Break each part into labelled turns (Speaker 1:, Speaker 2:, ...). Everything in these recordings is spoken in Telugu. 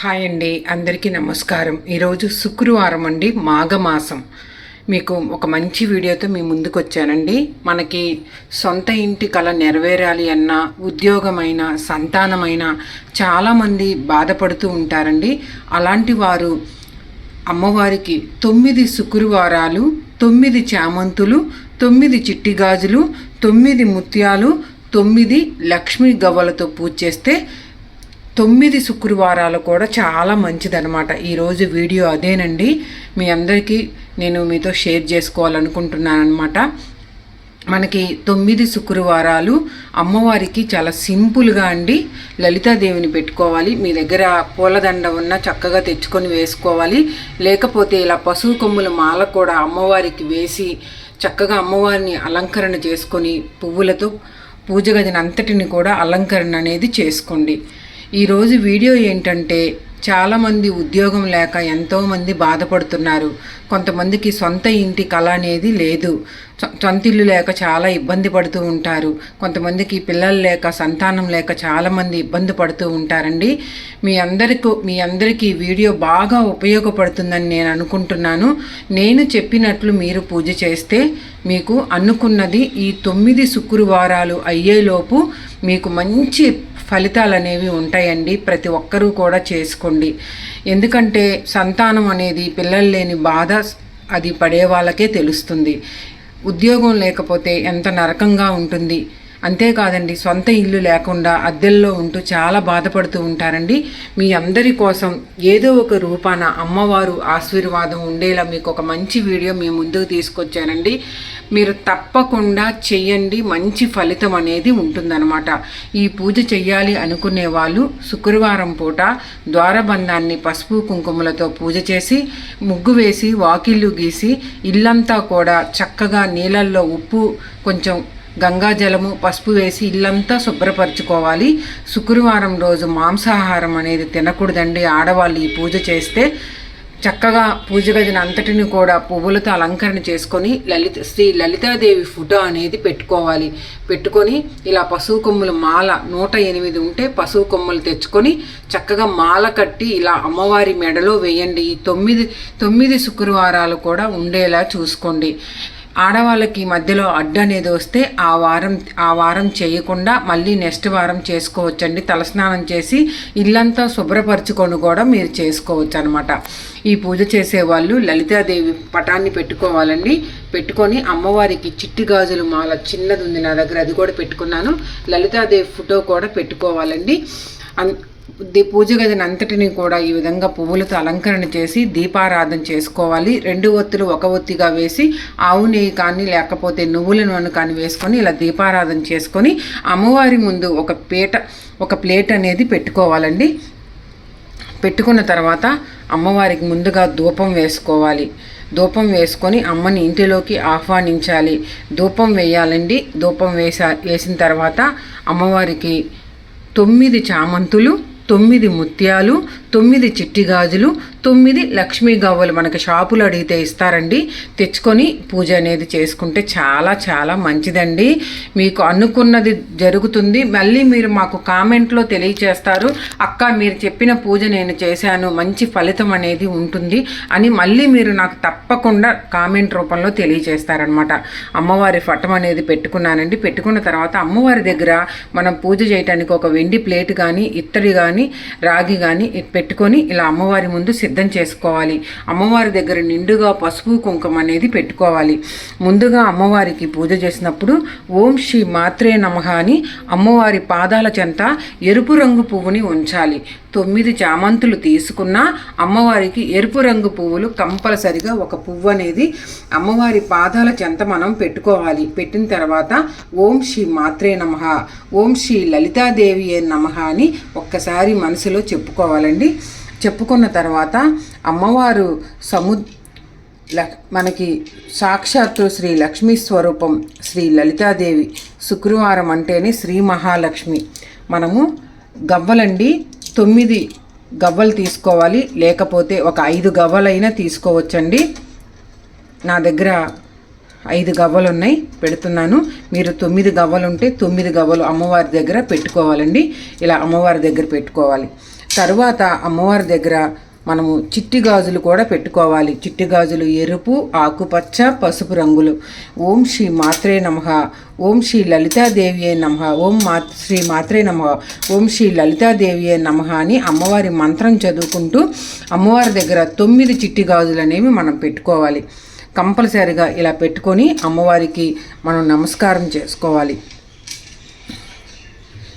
Speaker 1: హాయ్ అండి అందరికీ నమస్కారం. ఈరోజు శుక్రవారం అండి మాఘమాసం. మీకు ఒక మంచి వీడియోతో మీ ముందుకు వచ్చానండి మనకి సొంత ఇంటి కళ నెరవేరాలి అన్న ఉద్యోగమైన సంతానమైన చాలామంది బాధపడుతూ ఉంటారండి. అలాంటి వారు అమ్మవారికి తొమ్మిది శుక్రవారాలు తొమ్మిది చామంతులు తొమ్మిది చిట్టి గాజులు తొమ్మిది ముత్యాలు తొమ్మిది లక్ష్మీ గవ్వలతో పూజ చేస్తే తొమ్మిది శుక్రవారాలు కూడా చాలా మంచిదనమాట ఈరోజు వీడియో అదేనండి. మీ అందరికీ నేను మీతో షేర్ చేసుకోవాలనుకుంటున్నాను అనమాట మనకి తొమ్మిది శుక్రవారాలు అమ్మవారికి చాలా సింపుల్గా అండి. లలితాదేవిని పెట్టుకోవాలి. మీ దగ్గర పూలదండ ఉన్న చక్కగా తెచ్చుకొని వేసుకోవాలి. లేకపోతే ఇలా పశువు కొమ్ముల మాల కూడా అమ్మవారికి వేసి చక్కగా అమ్మవారిని అలంకరణ చేసుకొని పువ్వులతో పూజ గదిని అంతటిని కూడా అలంకరణ అనేది చేసుకోండి. ఈరోజు వీడియో ఏంటంటే చాలామంది ఉద్యోగం లేక ఎంతోమంది బాధపడుతున్నారు. కొంతమందికి సొంత ఇంటి కళ అనేది లేదు. సొ- సొంత ఇల్లు లేక చాలా ఇబ్బంది పడుతూ ఉంటారు. కొంతమందికి పిల్లలు లేక సంతానం లేక చాలామంది ఇబ్బంది పడుతూ ఉంటారండి. మీ అందరికీ మీ అందరికీ వీడియో బాగా ఉపయోగపడుతుందని నేను అనుకుంటున్నాను. నేను చెప్పినట్లు మీరు పూజ చేస్తే మీకు అనుకున్నది ఈ తొమ్మిది శుక్రవారాలు అయ్యేలోపు మీకు మంచి ఫలితాలు అనేవి ఉంటాయండి. ప్రతి ఒక్కరూ కూడా చేసుకోండి. ఎందుకంటే సంతానం అనేది పిల్లలు లేని బాధ అది పడే వాళ్ళకే తెలుస్తుంది. ఉద్యోగం లేకపోతే ఎంత నరకంగా ఉంటుంది. అంతేకాదండి సొంత ఇల్లు లేకుండా అద్దెల్లో ఉంటూ చాలా బాధపడుతూ ఉంటారండి. మీ అందరి కోసం ఏదో ఒక రూపాన అమ్మవారు ఆశీర్వాదం ఉండేలా మీకు ఒక మంచి వీడియో మీ ముందుకు తీసుకొచ్చానండి. మీరు తప్పకుండా చేయండి మంచి ఫలితం అనేది ఉంటుందన్నమాట. ఈ పూజ చెయ్యాలి అనుకునే వాళ్ళు శుక్రవారం పూట ద్వారబంధాన్ని పసుపు కుంకుమలతో పూజ చేసి ముగ్గు వేసి వాకిళ్ళు గీసి ఇల్లంతా కూడా చక్కగా నీళ్ళల్లో ఉప్పు కొంచెం గంగాజలము పసుపు వేసి ఇల్లంతా శుభ్రపరచుకోవాలి. శుక్రవారం రోజు మాంసాహారం అనేది తినకూడదండి. ఆడవాళ్ళు ఈ పూజ చేస్తే చక్కగా పూజ గదిని అంతటిని కూడా పువ్వులతో అలంకరణ చేసుకొని లలిత శ్రీ లలితాదేవి ఫోటో అనేది పెట్టుకోవాలి. పెట్టుకొని ఇలా పశువు కొమ్ములు మాల నూట ఎనిమిది ఉంటే పశువు కొమ్ములు తెచ్చుకొని చక్కగా మాల కట్టి ఇలా అమ్మవారి మెడలో వేయండి. ఈ తొమ్మిది తొమ్మిది శుక్రవారాలు కూడా ఉండేలా చూసుకోండి. ఆడవాళ్ళకి మధ్యలో అడ్డు అనేది వస్తే ఆ వారం ఆ వారం చేయకుండా మళ్ళీ నెక్స్ట్ వారం చేసుకోవచ్చండి. తలస్నానం చేసి ఇల్లంతా శుభ్రపరచుకొని కూడా మీరు చేసుకోవచ్చు అనమాట ఈ పూజ చేసేవాళ్ళు లలితాదేవి పటాన్ని పెట్టుకోవాలండి. పెట్టుకొని అమ్మవారికి చిట్టి గాజులు మాల చిన్నది ఉంది నా దగ్గర అది కూడా పెట్టుకున్నాను. లలితాదేవి ఫోటో కూడా పెట్టుకోవాలండి. అన్ పూజ గదిని అంతటిని కూడా ఈ విధంగా పువ్వులతో అలంకరణ చేసి దీపారాధన చేసుకోవాలి. రెండు ఒత్తులు ఒక ఒత్తిగా వేసి ఆవు నెయ్యి కానీ లేకపోతే నువ్వుల నూనె కానీ వేసుకొని ఇలా దీపారాధన చేసుకొని అమ్మవారి ముందు ఒక పీట ఒక ప్లేట్ అనేది పెట్టుకోవాలండి. పెట్టుకున్న తర్వాత అమ్మవారికి ముందుగా ధూపం వేసుకోవాలి. ధూపం వేసుకొని అమ్మని ఇంటిలోకి ఆహ్వానించాలి. ధూపం వేయాలండి. ధూపం వేసా వేసిన తర్వాత అమ్మవారికి తొమ్మిది చామంతులు తొమ్మిది ముత్యాలు తొమ్మిది చిట్టి గాజులు తొమ్మిది లక్ష్మీ గవ్వలు మనకి షాపులు అడిగితే ఇస్తారండి. తెచ్చుకొని పూజ అనేది చేసుకుంటే చాలా చాలా మంచిదండి. మీకు అనుకున్నది జరుగుతుంది. మళ్ళీ మీరు మాకు కామెంట్లో తెలియచేస్తారు అక్క మీరు చెప్పిన పూజ నేను చేశాను మంచి ఫలితం అనేది ఉంటుంది అని మళ్ళీ మీరు నాకు తప్పకుండా కామెంట్ రూపంలో తెలియచేస్తారనమాట. అమ్మవారి పటం అనేది పెట్టుకున్నానండి. పెట్టుకున్న తర్వాత అమ్మవారి దగ్గర మనం పూజ చేయడానికి ఒక వెండి ప్లేట్ కానీ ఇత్తడి కానీ రాగి కానీ పెట్టుకొని ఇలా అమ్మవారి ముందు సిద్ధం చేసుకోవాలి. అమ్మవారి దగ్గర నిండుగా పసుపు కుంకుమ అనేది పెట్టుకోవాలి. ముందుగా అమ్మవారికి పూజ చేసినప్పుడు ఓం శ్రీ మాత్రే నమః అని అమ్మవారి పాదాల చెంత ఎరుపు రంగు పువ్వుని ఉంచాలి. తొమ్మిది చామంతులు తీసుకున్న అమ్మవారికి ఎరుపు రంగు పువ్వులు కంపల్సరిగా ఒక పువ్వు అనేది అమ్మవారి పాదాల చెంత మనం పెట్టుకోవాలి. పెట్టిన తర్వాత ఓం శ్రీ మాత్రే నమ. ఓం శ్రీ లలితాదేవి నమ అని ఒక్కసారి మనసులో చెప్పుకోవాలండి. చెప్పుకున్న తర్వాత అమ్మవారు సము లక్- మనకి సాక్షాత్తు శ్రీ లక్ష్మీ స్వరూపం శ్రీ లలితాదేవి శుక్రవారం అంటేనే శ్రీ మహాలక్ష్మి. మనము గవ్వలండి. తొమ్మిది గవ్వలు తీసుకోవాలి. లేకపోతే ఒక ఐదు గవ్వలైనా తీసుకోవచ్చండి. నా దగ్గర ఐదు గవ్వలు ఉన్నాయి పెడుతున్నాను. మీరు తొమ్మిది గవ్వలు ఉంటే తొమ్మిది గవ్వలు అమ్మవారి దగ్గర పెట్టుకోవాలండి. ఇలా అమ్మవారి దగ్గర పెట్టుకోవాలి. తరువాత అమ్మవారి దగ్గర మనము చిట్టి గాజులు కూడా పెట్టుకోవాలి. చిట్టి గాజులు ఎరుపు ఆకుపచ్చ పసుపు రంగులు. ఓం శ్రీ మాత్రే నమ. ఓం శ్రీ లలితాదేవియే నమ. ఓం మా శ్రీ మాత్రే నమ. ఓం శ్రీ లలితాదేవియే నమ అని అమ్మవారి మంత్రం చదువుకుంటూ అమ్మవారి దగ్గర తొమ్మిది చిట్టి గాజులు అనేవి మనం పెట్టుకోవాలి. కంపల్సరిగా ఇలా పెట్టుకొని అమ్మవారికి మనం నమస్కారం చేసుకోవాలి.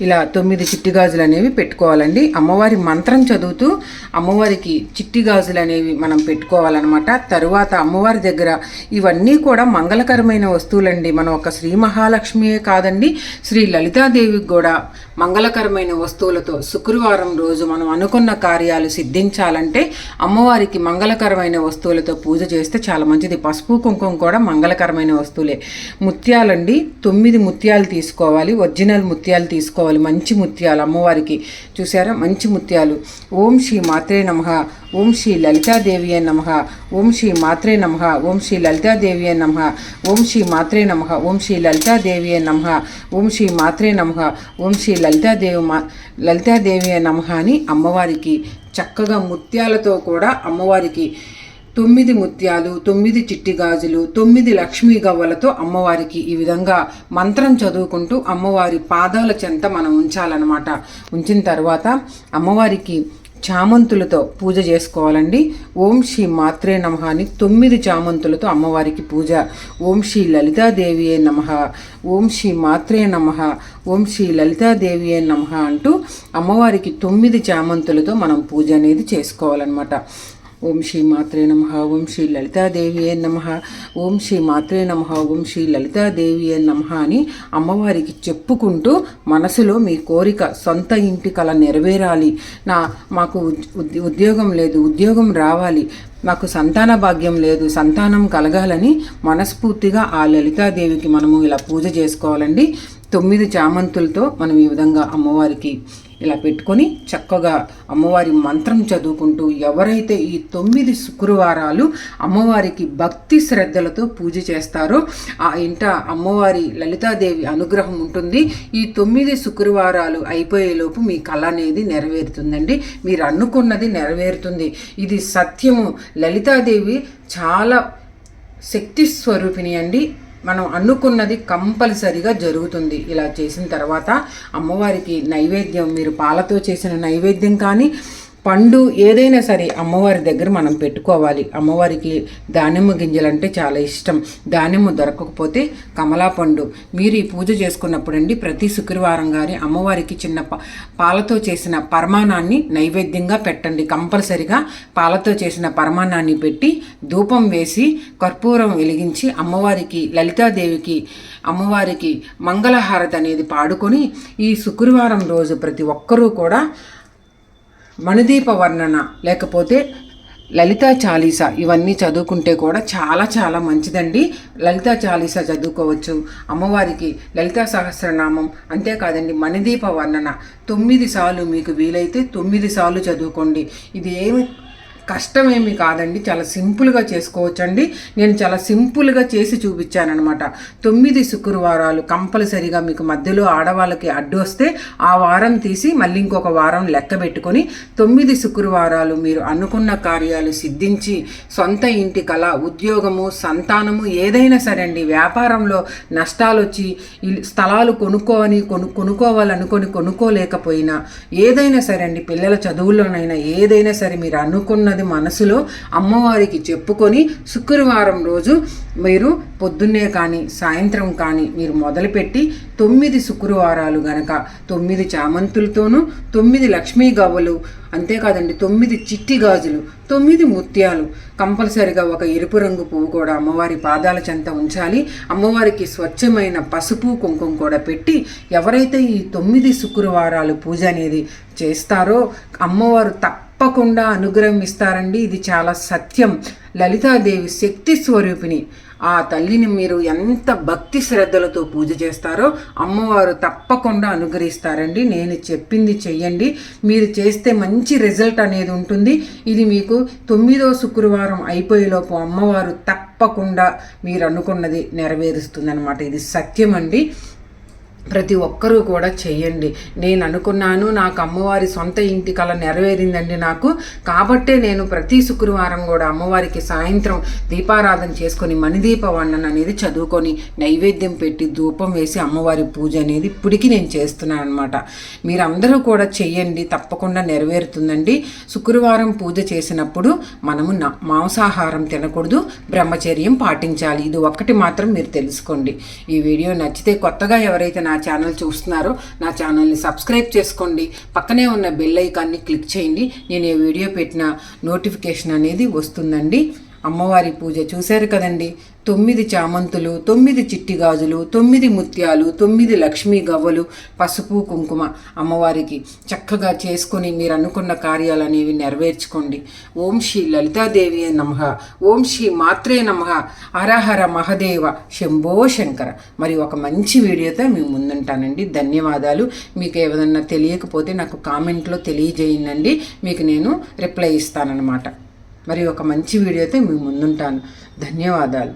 Speaker 1: ఇలా తొమ్మిది చిట్టి గాజులు అనేవి పెట్టుకోవాలండి. అమ్మవారి మంత్రం చదువుతూ అమ్మవారికి చిట్టి గాజులు అనేవి మనం పెట్టుకోవాలన్నమాట. తరువాత అమ్మవారి దగ్గర ఇవన్నీ కూడా మంగళకరమైన వస్తువులండి. మనం ఒక శ్రీ మహాలక్ష్మియే కాదండి. శ్రీ లలితాదేవికి కూడా మంగళకరమైన వస్తువులతో శుక్రవారం రోజు మనం అనుకున్న కార్యాలు సిద్ధించాలంటే అమ్మవారికి మంగళకరమైన వస్తువులతో పూజ చేస్తే చాలా మంచిది. పసుపు కుంకుమ కూడా మంగళకరమైన వస్తువులే. ముత్యాలండి తొమ్మిది ముత్యాలు తీసుకోవాలి. ఒరిజినల్ ముత్యాలు తీసుకోవాలి. మంచి ముత్యాలు. అమ్మవారికి చూసారా మంచి ముత్యాలు. ఓం శ్రీ మాత్రే నమ. ఓం శ్రీ లలితాదేవి నమ. ఓం శ్రీ మాత్రే నమ. ఓం శ్రీ లలితాదేవి నమ. ఓం శ్రీ మాత్రే నమ. ఓం శ్రీ లలితాదేవి నమ. ఓం శ్రీ మాత్రే నమ. ఓం శ్రీ లలితాదేవి మా లలితాదేవి నమ అని అమ్మవారికి చక్కగా ముత్యాలతో కూడా అమ్మవారికి తొమ్మిది ముత్యాలు తొమ్మిది చిట్టి గాజులు తొమ్మిది లక్ష్మీ గవ్వలతో అమ్మవారికి ఈ విధంగా మంత్రం చదువుకుంటూ అమ్మవారి పాదాల చెంత మనం ఉంచాలన్నమాట. ఉంచిన తర్వాత అమ్మవారికి చామంతులతో పూజ చేసుకోవాలండి. ఓం శ్రీ మాత్రే నమ అని తొమ్మిది చామంతులతో అమ్మవారికి పూజ. ఓం శ్రీ లలితాదేవియే నమ. ఓం శ్రీ మాత్రే నమ. ఓం శ్రీ లలితాదేవియే నమ అంటూ అమ్మవారికి తొమ్మిది చామంతులతో మనం పూజ అనేది చేసుకోవాలన్నమాట. ఓం శ్రీ మాత్రే నమ ఓం శ్రీ లలితాదేవి నమ ఓం శ్రీ మాత్రే నమ ఓం శ్రీ లలితాదేవి నమ అని అమ్మవారికి చెప్పుకుంటూ మనసులో మీ కోరిక సొంత ఇంటి కళ నెరవేరాలి. నా మాకు ఉద్యోగం లేదు ఉద్యోగం రావాలి. మాకు సంతాన భాగ్యం లేదు సంతానం కలగాలని మనస్ఫూర్తిగా ఆ లలితాదేవికి మనము ఇలా పూజ చేసుకోవాలండి. తొమ్మిది చామంతులతో మనం ఈ విధంగా అమ్మవారికి ఇలా పెట్టుకొని చక్కగా అమ్మవారి మంత్రం చదువుకుంటూ ఎవరైతే ఈ తొమ్మిది శుక్రవారాలు అమ్మవారికి భక్తి శ్రద్ధలతో పూజ చేస్తారో ఆ ఇంట అమ్మవారి లలితాదేవి అనుగ్రహం ఉంటుంది. ఈ తొమ్మిది శుక్రవారాలు అయిపోయేలోపు మీ కళ అనేది నెరవేరుతుందండి. మీరు అనుకున్నది నెరవేరుతుంది. ఇది సత్యము. లలితాదేవి చాలా శక్తి స్వరూపిణి అండి. మనం అనుకున్నది కంపల్సరిగా జరుగుతుంది. ఇలా చేసిన తర్వాత అమ్మవారికి నైవేద్యం మీరు పాలతో చేసిన నైవేద్యం కానీ పండు ఏదైనా సరే అమ్మవారి దగ్గర మనం పెట్టుకోవాలి. అమ్మవారికి దానిమ్మ గింజలు అంటే చాలా ఇష్టం. దానిమ్మ దొరకకపోతే కమలా పండు. మీరు ఈ పూజ చేసుకున్నప్పుడు అండి ప్రతి శుక్రవారం గారి అమ్మవారికి చిన్న పాలతో చేసిన పరమాణాన్ని నైవేద్యంగా పెట్టండి. కంపల్సరిగా పాలతో చేసిన పరమాణాన్ని పెట్టి ధూపం వేసి కర్పూరం వెలిగించి అమ్మవారికి లలితాదేవికి అమ్మవారికి మంగళహారతి అనేది పాడుకొని ఈ శుక్రవారం రోజు ప్రతి ఒక్కరూ కూడా మణిదీప వర్ణన లేకపోతే లలితా చాలీస ఇవన్నీ చదువుకుంటే కూడా చాలా చాలా మంచిదండి. లలితా చాలీసా చదువుకోవచ్చు. అమ్మవారికి లలితా సహస్రనామం అంతేకాదండి మణిదీప వర్ణన తొమ్మిది సార్లు మీకు వీలైతే తొమ్మిది సార్లు చదువుకోండి. ఇది ఏమి కష్టమేమి కాదండి. చాలా సింపుల్గా చేసుకోవచ్చండి. నేను చాలా సింపుల్గా చేసి చూపించానమాట తొమ్మిది శుక్రవారాలు కంపల్సరీగా మీకు మధ్యలో ఆడవాళ్ళకి అడ్డు వస్తే ఆ వారం తీసి మళ్ళీ ఇంకొక వారం లెక్క పెట్టుకొని తొమ్మిది శుక్రవారాలు మీరు అనుకున్న కార్యాలు సిద్ధించి సొంత ఇంటి కళ ఉద్యోగము సంతానము ఏదైనా సరే అండి వ్యాపారంలో నష్టాలు వచ్చి స్థలాలు కొనుక్కోని కొను కొనుక్కోవాలనుకొని కొనుక్కోలేకపోయినా ఏదైనా సరే అండి పిల్లల చదువుల్లోనైనా ఏదైనా సరే మీరు అనుకున్నది అది మనసులో అమ్మవారికి చెప్పుకొని శుక్రవారం రోజు మీరు పొద్దున్నే కానీ సాయంత్రం కానీ మీరు మొదలుపెట్టి తొమ్మిది శుక్రవారాలు గనక తొమ్మిది చామంతులతోనూ తొమ్మిది లక్ష్మీ గవ్వలు అంతేకాదండి తొమ్మిది చిట్టి గాజులు తొమ్మిది ముత్యాలు కంపల్సరిగా ఒక ఎరుపు రంగు పువ్వు కూడా అమ్మవారి పాదాల చెంత ఉంచాలి. అమ్మవారికి స్వచ్ఛమైన పసుపు కుంకుమ కూడా పెట్టి ఎవరైతే ఈ తొమ్మిది శుక్రవారాలు పూజ అనేది చేస్తారో అమ్మవారు తప్ప తప్పకుండా అనుగ్రహం ఇస్తారండి. ఇది చాలా సత్యం. లలితాదేవి శక్తి స్వరూపిణి. ఆ తల్లిని మీరు ఎంత భక్తి శ్రద్ధలతో పూజ చేస్తారో అమ్మవారు తప్పకుండా అనుగ్రహిస్తారండి. నేను చెప్పింది చెయ్యండి. మీరు చేస్తే మంచి రిజల్ట్ అనేది ఉంటుంది. ఇది మీకు తొమ్మిదో శుక్రవారం అయిపోయేలోపు అమ్మవారు తప్పకుండా మీరు అనుకున్నది నెరవేరుస్తుంది అనమాట ఇది సత్యం అండి ప్రతి ఒక్కరూ కూడా చెయ్యండి నేను అనుకున్నాను నాకు అమ్మవారి సొంత ఇంటి కళ నెరవేరిందండి నాకు. కాబట్టే నేను ప్రతి శుక్రవారం కూడా అమ్మవారికి సాయంత్రం దీపారాధన చేసుకొని మణిదీప వర్ణన అనేది చదువుకొని నైవేద్యం పెట్టి ధూపం వేసి అమ్మవారి పూజ అనేది ఇప్పటికీ నేను చేస్తున్నాను అనమాట మీరందరూ కూడా చెయ్యండి తప్పకుండా నెరవేరుతుందండి. శుక్రవారం పూజ చేసినప్పుడు మనము న- మాంసాహారం తినకూడదు బ్రహ్మచర్యం పాటించాలి. ఇది ఒక్కటి మాత్రం మీరు తెలుసుకోండి. ఈ వీడియో నచ్చితే కొత్తగా ఎవరైతే నా ఛానల్ చూస్తున్నారో నా ఛానల్ని సబ్స్క్రైబ్ చేసుకోండి. పక్కనే ఉన్న బెల్ ఐకాన్ని క్లిక్ చేయండి. నేను ఏ వీడియో పెట్టిన నోటిఫికేషన్ అనేది వస్తుందండి. అమ్మవారి పూజ చూశారు కదండి. తొమ్మిది చామంతులు తొమ్మిది చిట్టి గాజులు తొమ్మిది ముత్యాలు తొమ్మిది లక్ష్మీ గవ్వలు పసుపు కుంకుమ అమ్మవారికి చక్కగా చేసుకొని మీరు అనుకున్న కార్యాలనేవి నెరవేర్చుకోండి. ఓం శ్రీ లలితాదేవి నమ. ఓం శ్రీ మాత్రే నమ. హరహర మహదేవ శంభో శంకర. మరి ఒక మంచి వీడియోతో మేము ముందుంటానండి. ధన్యవాదాలు. మీకు ఏదన్నా తెలియకపోతే నాకు కామెంట్లో తెలియజేయండి. మీకు నేను రిప్లై ఇస్తానన్నమాట. మరి ఒక మంచి వీడియోతో మీ ముందుంటాను. ధన్యవాదాలు.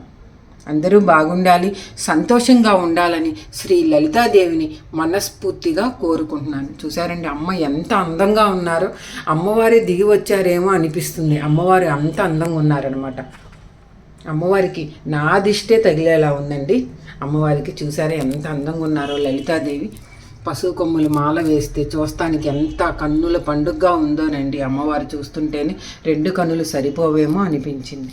Speaker 1: అందరూ బాగుండాలి సంతోషంగా ఉండాలని శ్రీ లలితాదేవిని మనస్ఫూర్తిగా కోరుకుంటున్నాను. చూసారండి అమ్మ ఎంత అందంగా ఉన్నారో అమ్మవారే దిగి వచ్చారేమో అనిపిస్తుంది. అమ్మవారు అంత అందంగా ఉన్నారనమాట అమ్మవారికి నా దిష్టే తగిలేలా ఉందండి. అమ్మవారికి చూసారా ఎంత అందంగా ఉన్నారో లలితాదేవి. పశువు కొమ్ములు మాల వేస్తే చూస్తానికి ఎంత కన్నుల పండుగగా ఉందోనండి అమ్మవారు చూస్తుంటేనే రెండు కన్నులు సరిపోవేమో అనిపించింది.